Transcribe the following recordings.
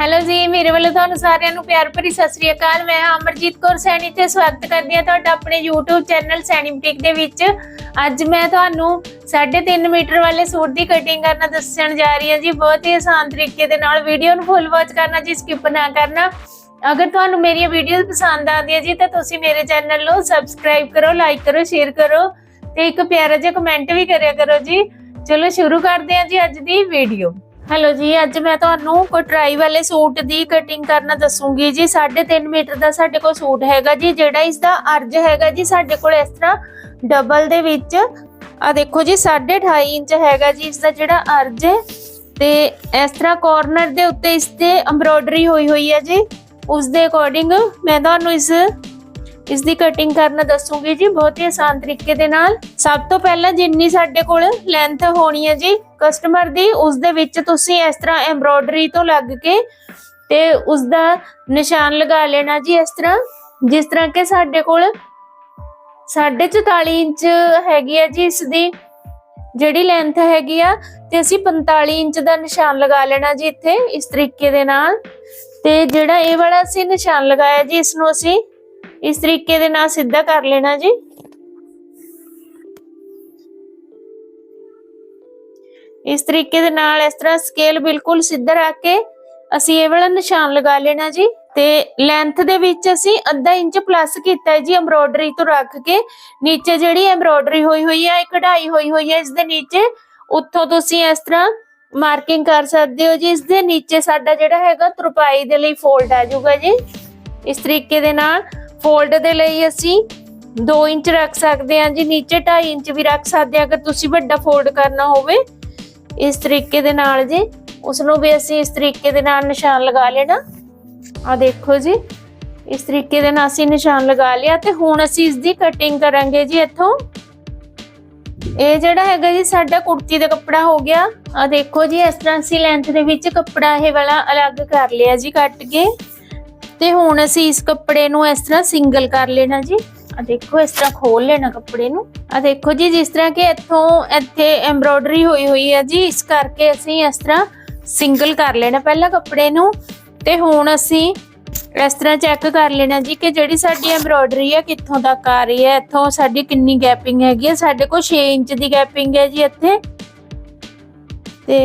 Hello ਜੀ, ਮੇਰੇ ਵੱਲੋਂ ਤੁਹਾਨੂੰ ਸਾਰਿਆਂ ਨੂੰ ਪਿਆਰ ਭਰੀ ਸਤਿ ਸ੍ਰੀ ਅਕਾਲ। ਮੈਂ ਅਮਰਜੀਤ ਕੌਰ ਸੈਣੀ ਤੇ ਸਵਾਗਤ ਕਰਦੀ ਹਾਂ ਤੁਹਾਡਾ ਆਪਣੇ YouTube ਚੈਨਲ ਸੈਣੀ ਬੁਟੀਕ ਦੇ ਵਿੱਚ। ਅੱਜ ਮੈਂ ਤੁਹਾਨੂੰ 3.5 ਮੀਟਰ ਵਾਲੇ ਸੂਟ ਦੀ ਕਟਿੰਗ ਕਰਨਾ ਦੱਸਣ ਜਾ ਰਹੀ ਹਾਂ ਜੀ। ਬਹੁਤ ਹੀ ਆਸਾਨ ਤਰੀਕੇ ਦੇ ਨਾਲ ਵੀਡੀਓ ਨੂੰ ਫੁੱਲ ਵਾਚ ਕਰਨਾ ਜੀ ਸਕਿਪ ਨਾ ਕਰਨਾ। ਅਗਰ ਤੁਹਾਨੂੰ ਮੇਰੀਆਂ ਵੀਡੀਓਜ਼ ਪਸੰਦ ਆਉਂਦੀਆਂ ਜੀ, ਤਾਂ ਤੁਸੀਂ ਮੇਰੇ ਚੈਨਲ ਨੂੰ ਸਬਸਕ੍ਰਾਈਬ ਕਰੋ ਲਾਈਕ ਕਰੋ ਸ਼ੇਅਰ ਕਰੋ ਤੇ ਇੱਕ ਪਿਆਰਾ ਜਿਹਾ ਕਮੈਂਟ ਵੀ ਕਰਿਆ ਕਰੋ ਜੀ। ਚਲੋ ਸ਼ੁਰੂ ਕਰਦੇ ਹਾਂ ਜੀ ਅੱਜ ਦੀ ਵੀਡੀਓ ਹੈਲੋ ਜੀ, ਅੱਜ ਮੈਂ ਤੁਹਾਨੂੰ ਕਟਰਾਈ ਵਾਲੇ ਸੂਟ ਦੀ ਕਟਿੰਗ ਕਰਨਾ ਦੱਸੂਗੀ ਜੀ। 3.5 ਮੀਟਰ ਦਾ ਸਾਡੇ ਕੋਲ ਸੂਟ ਹੈਗਾ ਜੀ, ਜਿਹੜਾ ਇਸ ਦਾ ਅਰਜ ਹੈਗਾ ਜੀ ਸਾਡੇ ਕੋਲ ਇਸ ਤਰ੍ਹਾਂ ਡਬਲ ਦੇ ਵਿੱਚ। ਆ ਦੇਖੋ ਜੀ 2.5 ਇੰਚ ਹੈਗਾ ਜੀ ਇਸ ਦਾ ਜਿਹੜਾ ਅਰਜ ਹੈ। ਤੇ ਇਸ ਤਰ੍ਹਾਂ ਕਾਰਨਰ ਦੇ ਉੱਤੇ ਇਸ ਤੇ ਐਮਬ੍ਰੋਇਡਰੀ ਹੋਈ ਹੋਈ ਹੈ ਜੀ। ਉਸ ਦੇ ਅਕੋਰਡਿੰਗ ਮੈਂ ਤੁਹਾਨੂੰ ਇਸ ਇਸ ਦੀ ਕਟਿੰਗ ਕਰਨਾ ਦੱਸੂਗੀ ਜੀ, ਬਹੁਤ ਹੀ ਆਸਾਨ ਤਰੀਕੇ ਦੇ ਨਾਲ। ਸਭ ਤੋਂ ਪਹਿਲਾਂ ਜਿੰਨੀ ਸਾਡੇ ਕੋਲ ਲੈਂਥ ਹੋਣੀ ਹੈ ਜੀ ਕਸਟਮਰ ਦੀ, ਉਸ ਦੇ ਵਿੱਚ ਤੁਸੀਂ ਇਸ ਤਰ੍ਹਾਂ ਐਮਬ੍ਰੋਇਡਰੀ ਤੋਂ ਲੱਗ ਕੇ ਤੇ ਉਸ ਦਾ ਨਿਸ਼ਾਨ ਲਗਾ ਲੈਣਾ ਜੀ ਇਸ ਤਰ੍ਹਾਂ। ਜਿਸ ਤਰ੍ਹਾਂ ਕਿ ਸਾਡੇ ਕੋਲ 44 ਇੰਚ ਹੈਗੀ ਆ ਜੀ ਇਸ ਦੀ, ਜਿਹੜੀ ਲੈਂਥ ਹੈਗੀ ਆ, ਤੇ ਅਸੀਂ 45 ਇੰਚ ਦਾ ਨਿਸ਼ਾਨ ਲਗਾ ਲੈਣਾ ਜੀ ਇੱਥੇ, ਇਸ ਤਰੀਕੇ ਦੇ ਨਾਲ। ਤੇ ਜਿਹੜਾ ਇਹ ਵਾਲਾ ਅਸੀਂ ਨਿਸ਼ਾਨ ਲਗਾਇਆ ਜੀ, ਇਸ ਨੂੰ ਅਸੀਂ ਇਸ ਤਰੀਕੇ ਦੇ ਨਾਲ ਸਿੱਧਾ ਕਰ ਲੈਣਾ ਜੀ। ਇਸ ਤਰੀਕੇ ਦੇ ਨਾਲ ਇਸ ਤਰ੍ਹਾਂ ਸਕੇਲ ਬਿਲਕੁਲ ਸਿੱਧਾ ਰੱਖ ਕੇ ਅਸੀਂ ਇਹ ਵਾਲਾ ਨਿਸ਼ਾਨ ਲਗਾ ਲੈਣਾ ਜੀ ਤੇ ਲੈਂਥ ਦੇ ਵਿੱਚ ਅਸੀਂ ਅੱਧਾ ਇੰਚ ਪਲੱਸ ਕੀਤਾ ਹੈ ਜੀ ਐਮਬ੍ਰੋਇਡਰੀ ਤੋਂ ਰੱਖ ਕੇ। ਨੀਚੇ ਜਿਹੜੀ ਐਮਬ੍ਰੋਇਡਰੀ ਹੋਈ ਹੋਈ ਹੈ ਕਢਾਈ ਹੋਈ ਹੋਈ ਹੈ ਇਸ ਦੇ ਨੀਚੇ ਉੱਥੋਂ ਤੁਸੀਂ ਇਸ ਤਰ੍ਹਾਂ ਮਾਰਕਿੰਗ ਕਰ ਸਕਦੇ ਹੋ ਜੀ। ਇਸ ਦੇ ਨੀਚੇ ਸਾਡਾ ਜਿਹੜਾ ਹੈਗਾ ਤਰਪਾਈ ਦੇ ਲਈ ਫੋਲਡ ਆ ਜਾਊਗਾ ਜੀ। ਇਸ ਤਰੀਕੇ ਦੇ ਨਾਲ ਫੋਲਡ ਦੇ ਲਈ ਅਸੀਂ 2 ਇੰਚ ਰੱਖ ਸਕਦੇ ਹਾਂ ਜੀ। ਨੀਚੇ 2.5 ਇੰਚ ਵੀ ਰੱਖ ਸਕਦੇ ਹਾਂ। ਅਗਰ ਤੁਸੀਂ ਵੱਡਾ ਫੋਲਡ ਕਰਨਾ ਹੋਵੇ ਇਸ ਤਰੀਕੇ ਦੇ ਨਾਲ ਜੀ ਉਸ ਨੂੰ ਵੀ ਅਸੀਂ ਇਸ ਤਰੀਕੇ ਦੇ ਨਾਲ ਨਿਸ਼ਾਨ ਲਗਾ ਲੈਣਾ ਆ ਦੇਖੋ ਜੀ, ਇਸ ਤਰੀਕੇ ਦੇ ਨਾਲ ਅਸੀਂ ਨਿਸ਼ਾਨ ਲਗਾ ਲਿਆ ਤੇ ਹੁਣ ਅਸੀਂ ਇਸ ਦੀ ਕਟਿੰਗ ਕਰਾਂਗੇ ਜੀ ਇੱਥੋਂ। ਇਹ ਜਿਹੜਾ ਹੈਗਾ ਜੀ, ਸਾਡਾ ਕੁੜਤੀ ਦਾ ਕੱਪੜਾ ਹੋ ਗਿਆ। ਆ ਦੇਖੋ ਜੀ, ਇਸ ਤਰ੍ਹਾਂ ਅਸੀਂ ਲੈਂਥ ਦੇ ਵਿੱਚ ਕੱਪੜਾ ਇਹ ਵਾਲਾ ਅਲੱਗ ਕਰ ਲਿਆ ਜੀ, ਕੱਟ ਕੇ। ਤੇ ਹੁਣ ਅਸੀਂ ਇਸ ਕੱਪੜੇ ਨੂੰ ਇਸ ਤਰ੍ਹਾਂ ਸਿੰਗਲ ਕਰ ਲੈਣਾ ਜੀ। ਆ ਦੇਖੋ ਇਸ ਤਰ੍ਹਾਂ ਖੋਲ ਲੈਣਾ ਕੱਪੜੇ ਨੂੰ। ਆ ਦੇਖੋ ਜੀ, ਜਿਸ ਤਰ੍ਹਾਂ ਕਿ ਇੱਥੋਂ ਇੱਥੇ ਐਮਬ੍ਰੋਇਡਰੀ ਹੋਈ ਹੋਈ ਹੈ ਜੀ, ਇਸ ਕਰਕੇ ਅਸੀਂ ਇਸ ਤਰ੍ਹਾਂ ਸਿੰਗਲ ਕਰ ਲੈਣਾ ਪਹਿਲਾਂ ਕੱਪੜੇ ਨੂੰ। ਤੇ ਹੁਣ ਅਸੀਂ ਇਸ ਤਰ੍ਹਾਂ ਚੈੱਕ ਕਰ ਲੈਣਾ ਜੀ ਕਿ ਜਿਹੜੀ ਸਾਡੀ ਐਮਬ੍ਰੋਇਡਰੀ ਹੈ ਕਿੱਥੋਂ ਤੱਕ ਆ ਰਹੀ ਹੈ ਇੱਥੋਂ ਸਾਡੀ ਕਿੰਨੀ ਗੈਪਿੰਗ ਹੈਗੀ ਹੈ ਸਾਡੇ ਕੋਲ 6 ਇੰਚ ਦੀ ਗੈਪਿੰਗ ਹੈ ਜੀ ਇੱਥੇ। ਤੇ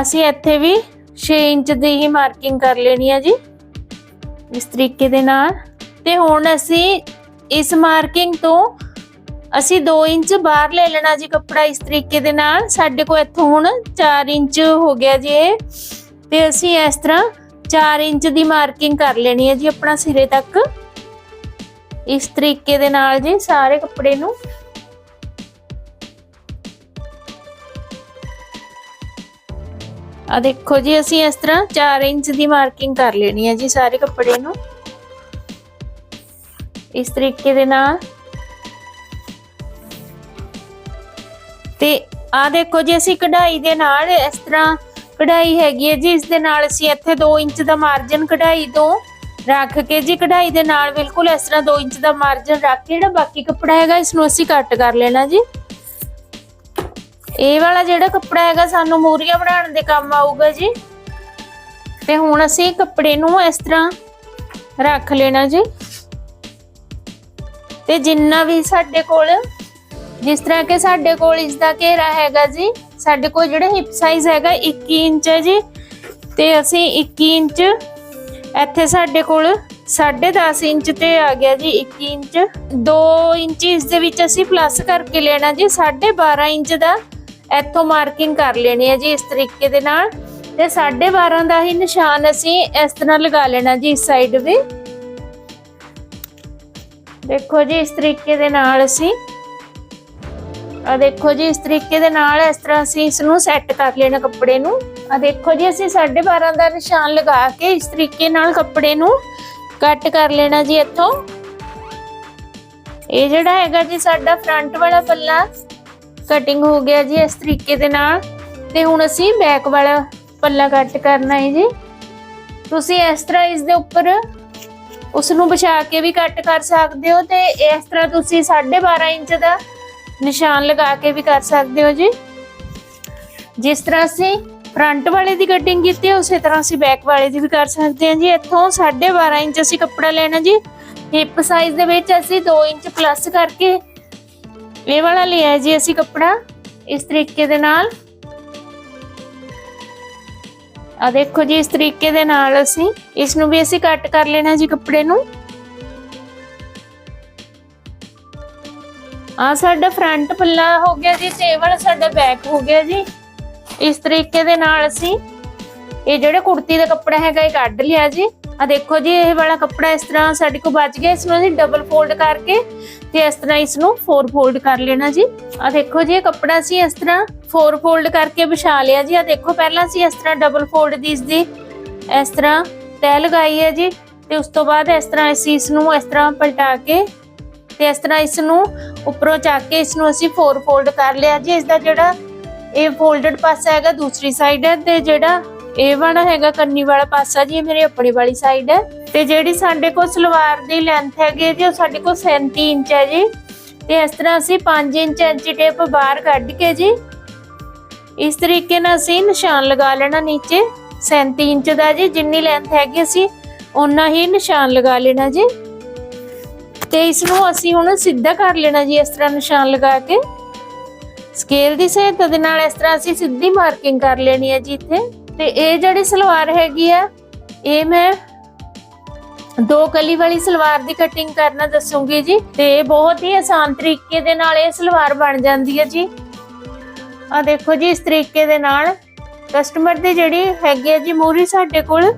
ਅਸੀਂ ਇੱਥੇ ਵੀ 6 ਇੰਚ ਦੀ ਹੀ ਮਾਰਕਿੰਗ ਕਰ ਲੈਣੀ ਹੈ ਜੀ, ਇਸ ਤਰੀਕੇ ਦੇ ਨਾਲ। ਤੇ ਹੁਣ ਅਸੀਂ ਇਸ ਮਾਰਕਿੰਗ ਤੋਂ ਅਸੀਂ 2 ਇੰਚ ਬਾਹਰ ਲੈ ਲੈਣਾ ਜੀ ਕੱਪੜਾ ਇਸ ਤਰੀਕੇ ਦੇ ਨਾਲ। ਸਾਡੇ ਕੋਲ ਇੱਥੋਂ ਹੁਣ 4 ਇੰਚ ਹੋ ਗਿਆ ਜੀ ਤੇ ਅਸੀਂ ਇਸ ਤਰ੍ਹਾਂ 4 ਇੰਚ ਦੀ ਮਾਰਕਿੰਗ ਕਰ ਲੈਣੀ ਹੈ ਜੀ ਆਪਣਾ ਸਿਰੇ ਤੱਕ। ਇਸ ਤਰੀਕੇ ਦੇ ਨਾਲ ਜੀ ਸਾਰੇ ਕੱਪੜੇ ਨੂੰ। ਆ ਦੇਖੋ ਜੀ, ਅਸੀਂ ਇਸ ਤਰ੍ਹਾਂ 4 ਇੰਚ ਦੀ ਮਾਰਕਿੰਗ ਕਰ ਲੈਣੀ ਹੈ ਜੀ ਸਾਰੇ ਕੱਪੜੇ ਨੂੰ। ਇਸ ਤਰੀਕੇ ਦੇ ਨਾਲ। ਤੇ ਆ ਦੇਖੋ ਜੀ, ਅਸੀਂ ਕਢਾਈ ਦੇ ਨਾਲ ਇਸ ਤਰ੍ਹਾਂ ਕਢਾਈ ਹੈਗੀ ਹੈ ਜੀ। ਇਸ ਦੇ ਨਾਲ ਅਸੀਂ ਇੱਥੇ 2 ਇੰਚ ਦਾ ਮਾਰਜਨ ਕਢਾਈ ਤੋਂ ਰੱਖ ਕੇ ਜੀ, ਕਢਾਈ ਦੇ ਨਾਲ ਬਿਲਕੁਲ ਇਸ ਤਰ੍ਹਾਂ 2 ਇੰਚ ਦਾ ਮਾਰਜਨ ਰੱਖ ਕੇ ਜਿਹੜਾ ਬਾਕੀ ਕੱਪੜਾ ਹੈਗਾ ਇਸ ਨੂੰ ਅਸੀਂ ਕੱਟ ਕਰ ਲੈਣਾ ਜੀ। ਇਹ ਵਾਲਾ ਜਿਹੜਾ ਕੱਪੜਾ ਹੈਗਾ, ਸਾਨੂੰ ਮੂਰੀਆਂ ਬਣਾਉਣ ਦੇ ਕੰਮ ਆਊਗਾ ਜੀ। ਤੇ ਹੁਣ ਅਸੀਂ ਕੱਪੜੇ ਨੂੰ ਇਸ ਤਰ੍ਹਾਂ ਰੱਖ ਲੈਣਾ ਜੀ। ਤੇ ਜਿੰਨਾ ਵੀ ਸਾਡੇ ਕੋਲ, ਜਿਸ ਤਰ੍ਹਾਂ ਕਿ ਸਾਡੇ ਕੋਲ ਇਸ ਦਾ ਘੇਰਾ ਹੈਗਾ ਜੀ, ਸਾਡੇ ਕੋਲ ਜਿਹੜਾ ਹਿਪ ਸਾਈਜ਼ ਹੈਗਾ 21 ਇੰਚ ਹੈ ਜੀ। ਤੇ ਅਸੀਂ 21 ਇੰਚ, ਇੱਥੇ ਸਾਡੇ ਕੋਲ 10.5 ਇੰਚ ਤੇ ਆ ਗਿਆ ਜੀ 21 ਇੰਚ। 2 ਇੰਚ ਇਸ ਦੇ ਵਿੱਚ ਅਸੀਂ ਪਲੱਸ ਕਰਕੇ ਲੈਣਾ ਜੀ 12.5 ਇੰਚ ਦਾ ਇੱਥੋਂ ਮਾਰਕਿੰਗ ਕਰ ਲੈਣੀ ਹੈ ਜੀ ਇਸ ਤਰੀਕੇ ਦੇ ਨਾਲ। ਤੇ 12.5 ਦਾ ਹੀ ਨਿਸ਼ਾਨ ਅਸੀਂ ਇਸ ਤਰ੍ਹਾਂ ਲਗਾ ਲੈਣਾ ਜੀ ਇਸ ਸਾਈਡ ਵੀ। ਦੇਖੋ ਜੀ, ਇਸ ਤਰੀਕੇ ਦੇ ਨਾਲ ਅਸੀਂ ਆ ਦੇਖੋ ਜੀ, ਇਸ ਤਰੀਕੇ ਦੇ ਨਾਲ ਇਸ ਤਰ੍ਹਾਂ ਅਸੀਂ ਇਸ ਨੂੰ ਸੈੱਟ ਕਰ ਲੈਣਾ ਕੱਪੜੇ ਨੂੰ। ਆ ਦੇਖੋ ਜੀ, ਅਸੀਂ 12.5 ਦਾ ਨਿਸ਼ਾਨ ਲਗਾ ਕੇ ਇਸ ਤਰੀਕੇ ਨਾਲ ਕੱਪੜੇ ਨੂੰ ਕੱਟ ਕਰ ਲੈਣਾ ਜੀ ਇੱਥੋਂ। ਇਹ ਜਿਹੜਾ ਹੈਗਾ ਜੀ, ਸਾਡਾ ਫਰੰਟ ਵਾਲਾ ਪੱਲਾ ਕਟਿੰਗ ਹੋ ਗਿਆ ਜੀ ਇਸ ਤਰੀਕੇ ਦੇ ਨਾਲ। ਤੇ ਹੁਣ ਅਸੀਂ ਬੈਕ ਵਾਲਾ ਪੱਲਾ ਕੱਟ ਕਰਨਾ ਹੈ ਜੀ। ਤੁਸੀਂ ਇਸ ਤਰ੍ਹਾਂ ਇਸ ਦੇ ਉੱਪਰ ਉਸ ਨੂੰ ਵਿਛਾ ਕੇ ਵੀ ਕੱਟ ਕਰ ਸਕਦੇ ਹੋ ਤੇ ਇਸ ਤਰ੍ਹਾਂ ਤੁਸੀਂ 12.5 ਇੰਚ ਦਾ ਨਿਸ਼ਾਨ ਲਗਾ ਕੇ ਵੀ ਕਰ ਸਕਦੇ ਹੋ ਜੀ। ਜਿਸ ਤਰ੍ਹਾਂ ਅਸੀਂ ਫਰੰਟ ਵਾਲੇ ਦੀ ਕਟਿੰਗ ਕੀਤੀ ਹੈ, ਉਸੇ ਤਰ੍ਹਾਂ ਅਸੀਂ ਬੈਕ ਵਾਲੇ ਦੀ ਵੀ ਕਰ ਸਕਦੇ ਹਾਂ ਜੀ। ਇੱਥੋਂ 12.5 ਇੰਚ ਅਸੀਂ ਕੱਪੜਾ ਲੈਣਾ ਜੀ। ਹਿੱਪ ਸਾਈਜ਼ ਦੇ ਵਿੱਚ ਅਸੀਂ 2 ਇੰਚ ਪਲੱਸ ਕਰਕੇ ਇਹ ਵਾਲਾ ਲਿਆ ਜੀ ਅਸੀਂ ਕੱਪੜਾ। ਇਸ ਤਰੀਕੇ ਦੇ ਨਾਲ ਆ ਦੇਖੋ ਜੀ, ਇਸ ਤਰੀਕੇ ਦੇ ਨਾਲ ਅਸੀਂ ਇਸ ਨੂੰ ਵੀ ਅਸੀਂ ਕੱਟ ਕਰ ਲੈਣਾ ਜੀ ਕੱਪੜੇ ਨੂੰ। ਆ ਸਾਡਾ ਫਰੰਟ ਪੱਲਾ ਹੋ ਗਿਆ ਜੀ ਤੇ ਵਾਲਾ ਸਾਡਾ ਬੈਕ ਹੋ ਗਿਆ ਜੀ। ਇਸ ਤਰੀਕੇ ਦੇ ਨਾਲ ਅਸੀਂ ਇਹ ਜਿਹੜਾ ਕੁੜਤੀ ਦਾ ਕੱਪੜਾ ਹੈਗਾ, ਇਹ ਕੱਢ ਲਿਆ ਜੀ। ਆ ਦੇਖੋ ਜੀ, ਇਹ ਵਾਲਾ ਕੱਪੜਾ ਇਸ ਤਰ੍ਹਾਂ ਸਾਡੇ ਕੋਲ ਬਚ ਗਿਆ, ਇਸ ਨੂੰ ਅਸੀਂ ਡਬਲ ਫੋਲਡ ਕਰਕੇ ਤੇ ਇਸ ਤਰ੍ਹਾਂ ਇਸ ਨੂੰ ਫੋਰ ਫੋਲਡ ਕਰ ਲੈਣਾ ਜੀ। ਆ ਦੇਖੋ ਜੀ, ਇਹ ਕੱਪੜਾ ਅਸੀਂ ਇਸ ਤਰ੍ਹਾਂ ਫੋਰ ਫੋਲਡ ਕਰਕੇ ਵਿਛਾ ਲਿਆ ਜੀ। ਆ ਦੇਖੋ, ਪਹਿਲਾਂ ਅਸੀਂ ਇਸ ਤਰ੍ਹਾਂ ਡਬਲ ਫੋਲਡ ਦੀ ਇਸ ਦੀ ਇਸ ਤਰ੍ਹਾਂ ਤੈ ਲਗਾਈ ਹੈ ਜੀ ਤੇ ਉਸ ਤੋਂ ਬਾਅਦ ਇਸ ਤਰ੍ਹਾਂ ਅਸੀਂ ਇਸ ਨੂੰ ਇਸ ਤਰ੍ਹਾਂ ਪਲਟਾ ਕੇ ਤੇ ਇਸ ਤਰ੍ਹਾਂ ਇਸ ਨੂੰ ਉੱਪਰੋਂ ਚੱਕ ਕੇ ਇਸ ਨੂੰ ਅਸੀਂ ਫੋਰ ਫੋਲਡ ਕਰ ਲਿਆ ਜੀ। ਇਸ ਦਾ ਜਿਹੜਾ ਇਹ ਫੋਲਡਡ ਪਾਸਾ ਹੈਗਾ ਦੂਸਰੀ ਸਾਈਡ ਹੈ ਤੇ ਜਿਹੜਾ ਇਹ ਵਾਲਾ ਹੈਗਾ ਕੰਨੀ ਵਾਲਾ ਪਾਸਾ ਜੀ, ਇਹ ਮੇਰੇ ਆਪਣੀ ਵਾਲੀ ਸਾਈਡ ਹੈ। ਤੇ ਜਿਹੜੀ ਸਾਡੇ ਕੋਲ ਸਲਵਾਰ ਦੀ ਲੈਂਥ ਹੈਗੀ ਹੈ ਜੀ, ਉਹ ਸਾਡੇ ਕੋਲ 37 ਇੰਚ ਹੈ ਜੀ। ਤੇ ਇਸ ਤਰ੍ਹਾਂ ਅਸੀਂ 5 ਇੰਚ ਐਂਚੀ ਟੇਪ ਬਾਹਰ ਕੱਢ ਕੇ ਜੀ ਇਸ ਤਰੀਕੇ ਨਾਲ ਅਸੀਂ ਨਿਸ਼ਾਨ ਲਗਾ ਲੈਣਾ ਨੀਚੇ। 37 ਇੰਚ ਦਾ ਜੀ, ਜਿੰਨੀ ਲੈਂਥ ਹੈਗੀ ਅਸੀਂ, ਓਨਾ ਹੀ ਨਿਸ਼ਾਨ ਲਗਾ ਲੈਣਾ ਜੀ। ਤੇ ਇਸ ਨੂੰ ਅਸੀਂ ਹੁਣ ਸਿੱਧਾ ਕਰ ਲੈਣਾ ਜੀ, ਇਸ ਤਰ੍ਹਾਂ ਨਿਸ਼ਾਨ ਲਗਾ ਕੇ। ਸਕੇਲ ਦੀ ਸਹਾਇਤਾ ਦੇ ਨਾਲ ਇਸ ਤਰ੍ਹਾਂ ਅਸੀਂ ਸਿੱਧੀ ਮਾਰਕਿੰਗ ਕਰ ਲੈਣੀ ਹੈ ਜੀ ਇੱਥੇ। ਤੇ ਇਹ ਜਿਹੜੀ ਸਲਵਾਰ ਹੈਗੀ ਆ, ਇਹ ਮੈਂ ਦੋ ਕਲੀ ਵਾਲੀ ਸਲਵਾਰ ਦੀ ਕਟਿੰਗ ਕਰਨਾ ਦੱਸੂਗੀ ਜੀ। ਤੇ ਬਹੁਤ ਹੀ ਆਸਾਨ ਤਰੀਕੇ ਦੇ ਨਾਲ ਇਹ ਸਲਵਾਰ ਬਣ ਜਾਂਦੀ ਹੈ ਜੀ। ਆ ਦੇਖੋ ਜੀ, ਇਸ ਤਰੀਕੇ ਦੇ ਨਾਲ ਕਸਟਮਰ ਦੀ ਜਿਹੜੀ ਹੈਗੀ ਹੈ ਜੀ ਮੂਰੀ ਸਾਡੇ ਕੋਲ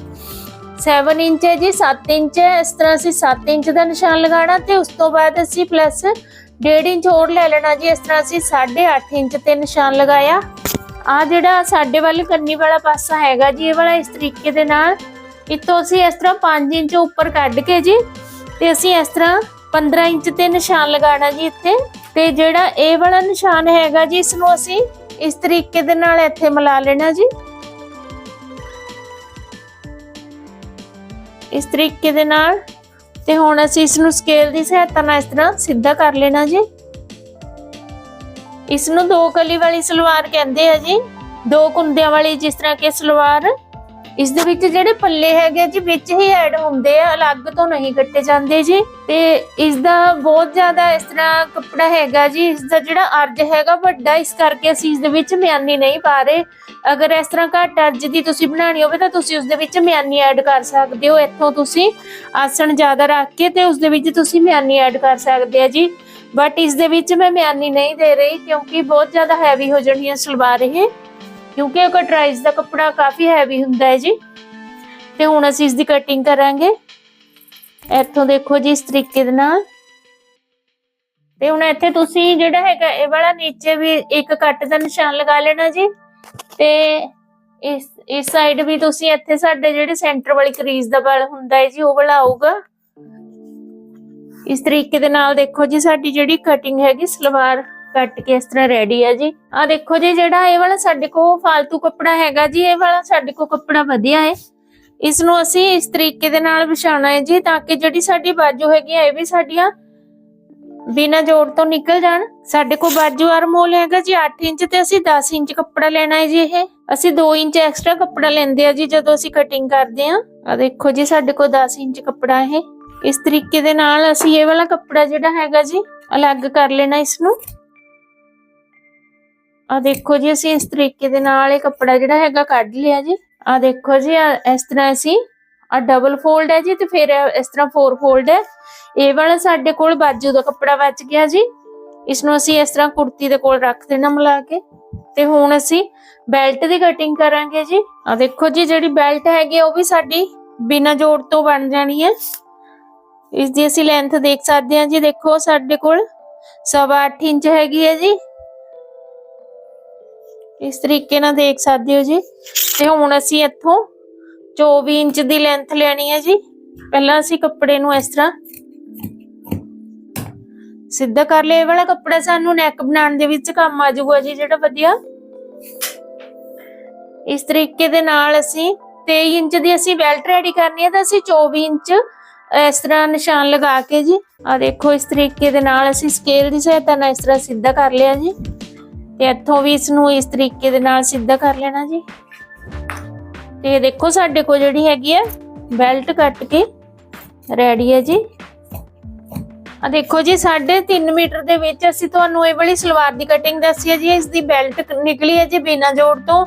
7 ਇੰਚ ਹੈ ਜੀ 7 ਇੰਚ ਹੈ। ਇਸ ਤਰ੍ਹਾਂ ਅਸੀਂ 7 ਇੰਚ ਦਾ ਨਿਸ਼ਾਨ ਲਗਾਉਣਾ ਤੇ ਉਸ ਤੋਂ ਬਾਅਦ ਅਸੀਂ ਪਲੱਸ 1.5 ਇੰਚ ਹੋਰ ਲੈ ਲੈਣਾ ਜੀ। ਇਸ ਤਰ੍ਹਾਂ ਅਸੀਂ 8.5 ਇੰਚ ਤੇ ਨਿਸ਼ਾਨ ਲਗਾਇਆ। ਆ ਜਿਹੜਾ ਸਾਡੇ ਵੱਲ ਕੰਨੀ ਵਾਲਾ ਪਾਸਾ ਹੈਗਾ ਜੀ, ਇਹ ਵਾਲਾ ਇਸ ਤਰੀਕੇ ਦੇ ਨਾਲ ਇੱਥੋਂ ਅਸੀਂ ਇਸ ਤਰ੍ਹਾਂ 5 ਇੰਚ ਉੱਪਰ ਕੱਢ ਕੇ ਜੀ, ਤੇ ਅਸੀਂ ਇਸ ਤਰ੍ਹਾਂ 15 ਇੰਚ ਤੇ ਨਿਸ਼ਾਨ ਲਗਾਉਣਾ ਜੀ ਇੱਥੇ। ਤੇ ਜਿਹੜਾ ਇਹ ਵਾਲਾ ਨਿਸ਼ਾਨ ਹੈਗਾ ਜੀ ਇਸ ਨੂੰ ਅਸੀਂ ਇਸ ਤਰੀਕੇ ਦੇ ਨਾਲ ਇੱਥੇ ਮਿਲਾ ਲੈਣਾ ਜੀ। ਇਸ ਤਰੀਕੇ ਦੇ ਨਾਲ ਤੇ ਹੁਣ ਅਸੀਂ ਇਸ ਨੂੰ ਸਕੇਲ ਦੀ ਸਹਾਇਤਾ ਨਾਲ ਇਸ ਤਰ੍ਹਾਂ ਸਿੱਧਾ ਕਰ ਲੈਣਾ ਜੀ। ਇਸ ਨੂੰ ਦੋ ਕਲੀ ਵਾਲੀ ਸਲਵਾਰ ਕਹਿੰਦੇ ਆ ਜੀ। ਦੋ ਕੁੰਦਿਆਂ ਵਾਲੀ ਜਿਸ ਤਰ੍ਹਾਂ ਕਿ ਸਲਵਾਰ ਇਸ ਦੇ ਵਿੱਚ ਜਿਹੜੇ ਪੱਲੇ ਹੈਗੇ ਆ ਜੀ, ਵਿੱਚ ਹੀ ਐਡ ਹੁੰਦੇ ਆ, ਅਲੱਗ ਤੋਂ ਨਹੀਂ ਕੱਟੇ ਜਾਂਦੇ ਜੀ। ਤੇ ਇਸ ਦਾ ਬਹੁਤ ਜ਼ਿਆਦਾ ਇਸ ਤਰ੍ਹਾਂ ਕੱਪੜਾ ਹੈਗਾ ਜੀ, ਇਸ ਦਾ ਜਿਹੜਾ ਅਰਜ ਹੈਗਾ ਵੱਡਾ, ਇਸ ਕਰਕੇ ਅਸੀਂ ਇਸ ਦੇ ਵਿੱਚ ਮਿਆਨੀ ਨਹੀਂ ਪਾ ਰਹੇ। ਅਗਰ ਇਸ ਤਰ੍ਹਾਂ ਘੱਟ ਅਰਜ ਦੀ ਤੁਸੀਂ ਬਣਾਣੀ ਹੋਵੇ ਤਾਂ ਤੁਸੀਂ ਉਸ ਦੇ ਵਿੱਚ ਮਿਆਨੀ ਐਡ ਕਰ ਸਕਦੇ ਹੋ, ਇੱਥੋਂ ਤੁਸੀਂ ਆਸਣ ਜ਼ਿਆਦਾ ਰੱਖ ਕੇ ਤੇ ਉਸ ਦੇ ਵਿੱਚ ਤੁਸੀਂ ਮਿਆਨੀ ਐਡ ਕਰ ਸਕਦੇ ਆ ਜੀ। ਬਟ ਇਸ ਦੇ ਵਿੱਚ ਮੈਂ ਮਿਆਨੀ ਨਹੀਂ ਦੇ ਰਹੀ ਕਿਉਂਕਿ ਬਹੁਤ ਜ਼ਿਆਦਾ ਹੈਵੀ ਹੋ ਜਾਣੀ ਹੈ ਸਲਵਾਰ ਇਹ। ਕਿਉਂਕਿ ਇਹ ਕਟਰਾਈਜ਼ ਦਾ ਕੱਪੜਾ ਕਾਫੀ ਹੈਵੀ ਹੁੰਦਾ ਹੈ ਜੀ। ਤੇ ਹੁਣ ਅਸੀਂ ਇਸ ਦੀ ਕਟਿੰਗ ਕਰਾਂਗੇ। ਇੱਥੋਂ ਦੇਖੋ ਜੀ ਇਸ ਤਰੀਕੇ ਦੇ ਨਾਲ। ਤੇ ਹੁਣ ਇੱਥੇ ਤੁਸੀਂ ਜਿਹੜਾ ਹੈਗਾ, ਇਹ ਵਾਲਾ ਨੀਚੇ ਵੀ ਇੱਕ ਕੱਟ ਦਾ ਨਿਸ਼ਾਨ ਲਗਾ ਲੈਣਾ ਜੀ। ਤੇ ਇਸ ਇਸ ਸਾਈਡ ਵੀ ਤੁਸੀਂ ਇੱਥੇ ਸਾਡੇ ਜਿਹੜੇ ਸੈਂਟਰ ਵਾਲੀ ਕਰੀਜ਼ ਦਾ ਬਲ ਹੁੰਦਾ ਹੈ ਜੀ, ਉਹ ਵਾਲਾ ਆਊਗਾ। ਇਸ ਤਰੀਕੇ ਦੇ ਨਾਲ ਦੇਖੋ ਜੀ, ਸਾਡੀ ਜਿਹੜੀ ਕਟਿੰਗ ਹੈਗੀ ਸਲਵਾਰ ਕੱਟ ਕੇ ਇਸ ਤਰ੍ਹਾਂ ਰੈਡੀ ਆ ਜੀ। ਆ ਦੇਖੋ ਜੀ, ਜਿਹੜਾ ਇਹ ਵਾਲਾ ਸਾਡੇ ਕੋਲ ਫालतू ਕੱਪੜਾ ਹੈਗਾ ਜੀ, ਇਹ ਵਾਲਾ ਸਾਡੇ ਕੋਲ ਕੱਪੜਾ ਵਧੀਆ ਹੈ। ਇਸ ਨੂੰ ਅਸੀਂ ਇਸ ਤਰੀਕੇ ਦੇ ਨਾਲ ਵਿਛਾਣਾ ਹੈ ਜੀ, ਤਾਂ ਕਿ ਜਿਹੜੀ ਸਾਡੀ ਬਾਜੂ ਹੈਗੀ ਇਹ ਵੀ ਸਾਡੀਆਂ ਬਿਨਾਂ ਜੋੜ ਤੋਂ ਨਿਕਲ ਜਾਣ। ਸਾਡੇ ਕੋਲ ਬਾਜੂ ਆਰਮੋਲ ਹੈਗਾ ਜੀ 8 ਇੰਚ ਤੇ ਅਸੀਂ 10 ਇੰਚ ਕੱਪੜਾ ਲੈਣਾ ਹੈ ਜੀ ਇਹ। ਅਸੀਂ 2 ਇੰਚ ਐਕਸਟਰਾ ਕੱਪੜਾ ਲੈਂਦੇ ਆ ਜੀ, ਜਦੋਂ ਅਸੀਂ ਕਟਿੰਗ ਕਰਦੇ ਆ ਆ ਦੇਖੋ ਜੀ, ਸਾਡੇ ਕੋਲ 10 ਇੰਚ ਕੱਪੜਾ ਹੈ ਇਸ ਤਰੀਕੇ ਦੇ ਨਾਲ ਅਸੀਂ ਇਹ ਵਾਲਾ ਕੱਪੜਾ ਜਿਹੜਾ ਹੈਗਾ ਜੀ, ਅਲੱਗ ਕਰ ਲੈਣਾ ਇਸ ਨੂੰ ਆ ਦੇਖੋ ਜੀ ਅਸੀਂ ਇਸ ਤਰੀਕੇ ਦੇ ਨਾਲ ਇਹ ਕੱਪੜਾ ਜਿਹੜਾ ਹੈਗਾ ਕੱਢ ਲਿਆ ਜੀ। ਆ ਦੇਖੋ ਜੀ ਇਸ ਤਰ੍ਹਾਂ ਅਸੀਂ ਆ ਡਬਲ ਫੋਲਡ ਹੈ ਜੀ ਤੇ ਫਿਰ ਇਸ ਤਰ੍ਹਾਂ ਫੋਰ ਫੋਲਡ ਹੈ। ਇਹ ਵਾਲਾ ਸਾਡੇ ਕੋਲ ਬਾਜੂ ਦਾ ਕੱਪੜਾ ਬਚ ਗਿਆ ਜੀ। ਇਸ ਨੂੰ ਅਸੀਂ ਇਸ ਤਰ੍ਹਾਂ ਕੁੜਤੀ ਦੇ ਕੋਲ ਰੱਖ ਦੇਣਾ ਮਿਲਾ ਕੇ। ਤੇ ਹੁਣ ਅਸੀਂ ਬੈਲਟ ਦੀ ਕਟਿੰਗ ਕਰਾਂਗੇ ਜੀ। ਆ ਦੇਖੋ ਜੀ ਜਿਹੜੀ ਬੈਲਟ ਹੈਗੀ ਆ, ਉਹ ਵੀ ਸਾਡੀ ਬਿਨਾਂ ਜੋੜ ਤੋਂ ਬਣ ਜਾਣੀ ਹੈ। ਇਸ ਦੀ ਅਸੀਂ ਲੈਂਥ ਦੇਖ ਸਕਦੇ ਹਾਂ ਜੀ। ਦੇਖੋ ਸਾਡੇ ਕੋਲ ਸਵਾ ਅੱਠ ਇੰਚ ਹੈਗੀ ਹੈ ਜੀ। ਇਸ ਤਰੀਕੇ ਨਾਲ ਦੇਖ ਸਕਦੇ ਹੋ ਜੀ। ਤੇ ਹੁਣ ਅਸੀਂ ਇੱਥੋਂ 24 ਇੰਚ ਦੀ ਲੈਂਥ ਲੈਣੀ ਹੈ ਜੀ। ਪਹਿਲਾਂ ਅਸੀਂ ਕੱਪੜੇ ਨੂੰ ਇਸ ਤਰ੍ਹਾਂ ਸਿੱਧਾ ਕਰ ਲਿਆ ਇਹ ਵਾਲਾ ਕੱਪੜਾ ਸਾਨੂੰ ਨੈਕ ਬਣਾਉਣ ਦੇ ਵਿੱਚ ਕੰਮ ਆ ਜਾਊਗਾ ਜੀ, ਜਿਹੜਾ ਵਧੀਆ। ਇਸ ਤਰੀਕੇ ਦੇ ਨਾਲ ਅਸੀਂ 23 ਇੰਚ ਦੀ ਅਸੀਂ ਬੈਲਟ ਰੈਡੀ ਕਰਨੀ ਹੈ ਤਾਂ ਅਸੀਂ 24 ਇੰਚ ਇਸ ਤਰ੍ਹਾਂ ਨਿਸ਼ਾਨ ਲਗਾ ਕੇ ਜੀ। ਆ ਦੇਖੋ, ਇਸ ਤਰੀਕੇ ਦੇ ਨਾਲ ਅਸੀਂ ਸਕੇਲ ਦੀ ਸਹਾਇਤਾ ਨਾਲ ਇਸ ਤਰ੍ਹਾਂ ਸਿੱਧਾ ਕਰ ਲਿਆ ਜੀ। ਤੇ ਇੱਥੋਂ ਵੀ ਇਸ ਨੂੰ ਇਸ ਤਰੀਕੇ ਦੇ ਨਾਲ ਸਿੱਧਾ ਕਰ ਲੈਣਾ ਜੀ। ਤੇ ਦੇਖੋ ਸਾਡੇ ਕੋਲ ਜਿਹੜੀ ਹੈਗੀ ਆ ਬੈਲਟ ਕੱਟ ਕੇ ਰੈਡੀ ਹੈ ਜੀ। ਆ ਦੇਖੋ ਜੀ 3.5 ਮੀਟਰ ਦੇ ਵਿੱਚ ਅਸੀਂ ਤੁਹਾਨੂੰ ਇਹ ਵਾਲੀ ਸਲਵਾਰ ਦੀ ਕਟਿੰਗ ਦੱਸੀ ਹੈ ਜੀ, ਇਸ ਦੀ ਬੈਲਟ ਨਿਕਲੀ ਹੈ ਜੀ ਬਿਨਾ ਜੋੜ ਤੋਂ।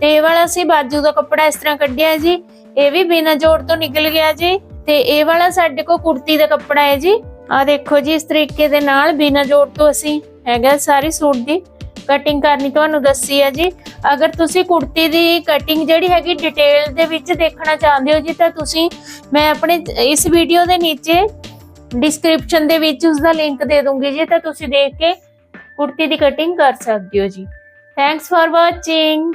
ਤੇ ਇਹ ਵਾਲਾ ਅਸੀਂ ਬਾਜੂ ਦਾ ਕੱਪੜਾ ਇਸ ਤਰ੍ਹਾਂ ਕੱਢਿਆ ਹੈ ਜੀ, ਇਹ ਵੀ ਬਿਨਾ ਜੋੜ ਤੋਂ ਨਿਕਲ ਗਿਆ ਜੀ। ਤੇ ਇਹ ਵਾਲਾ ਸਾਡੇ ਕੋਲ ਕੁੜਤੀ ਦਾ ਕੱਪੜਾ ਹੈ ਜੀ। ਆ ਦੇਖੋ ਜੀ, ਇਸ ਤਰੀਕੇ ਦੇ ਨਾਲ ਬਿਨਾ ਜੋੜ ਤੋਂ ਅਸੀਂ ਹੈਗਾ ਸਾਰੀ ਸੂਟ ਦੀ ਕਟਿੰਗ ਕਰਨੀ ਤੁਹਾਨੂੰ ਦੱਸੀ ਹੈ ਜੀ। ਅਗਰ ਤੁਸੀਂ ਕੁੜਤੀ ਦੀ ਕਟਿੰਗ ਜਿਹੜੀ ਹੈਗੀ ਡਿਟੇਲ ਦੇ ਵਿੱਚ ਦੇਖਣਾ ਚਾਹੁੰਦੇ ਹੋ ਜੀ, ਤਾਂ ਤੁਸੀਂ ਮੈਂ ਆਪਣੇ ਇਸ ਵੀਡੀਓ ਦੇ ਨੀਚੇ ਡਿਸਕ੍ਰਿਪਸ਼ਨ ਦੇ ਵਿੱਚ ਉਸ ਦਾ ਲਿੰਕ ਦੇ ਦੂੰਗੀ ਜੀ, ਤਾਂ ਤੁਸੀਂ ਦੇਖ ਕੇ ਕੁੜਤੀ ਦੀ ਕਟਿੰਗ ਕਰ ਸਕਦੇ ਹੋ ਜੀ। Thanks for watching